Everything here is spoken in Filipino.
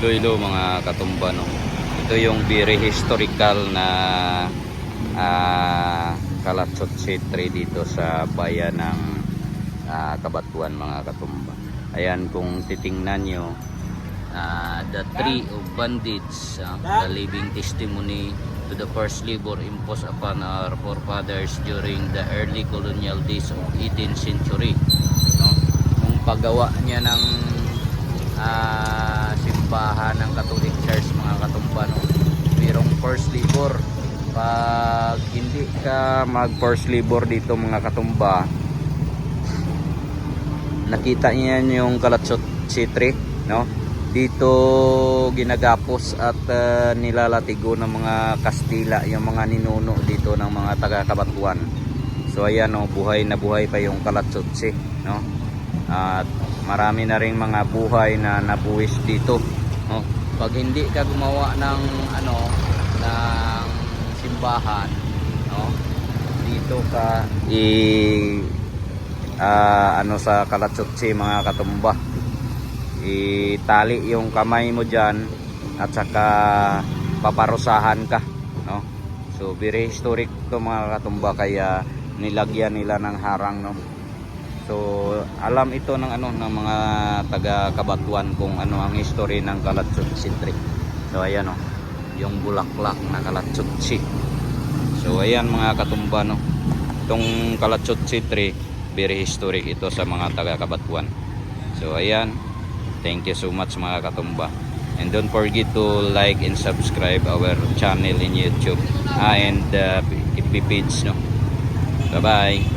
Iloilo mga katumba no. Ito yung very historical na ah Kalatsot Cetre dito sa bayan ng ah, Kabatuan mga katumba. Ayan kung titingnan nyo ah, the tree of bandits ah, the living testimony to the first labor imposed upon our forefathers during the early colonial days of 18th century no? Yung paggawa niya ng ah, simbahan ng Catholic Church mga katumba no? mayroong first labor. Pag hindi ka mag first labor dito mga katumba nakita niyan yung Kalatsot Citre no? Dito ginagapos at ah, nilalatigo ng mga Kastila yung mga ninuno dito ng mga taga Kabatuan so ayan no? Buhay na buhay pa yung Kalatsotsi no? At marami na ring mga buhay na nabuwis dito no? Pag hindi ka gumawa ng ano ng simbahan no? Dito ka i ah, ano sa Kalatsotsi mga katumba. Itali yung kamay mo dyan at saka paparusahan ka no? So very historic to mga katumba kaya nilagyan nila ng harang no so alam ito ng ano ng mga taga Kabatuan kung ano ang history ng Kalatsut Sintri so ayan no yung bulaklak na Kalatsutsi so ayan mga katumba no itong Kalatsut Sintri very historic ito sa mga taga Kabatuan so ayan Thank you so much mga katumba. And don't forget to like and subscribe our channel in YouTube ah, and uh, FB page. No? Bye-bye.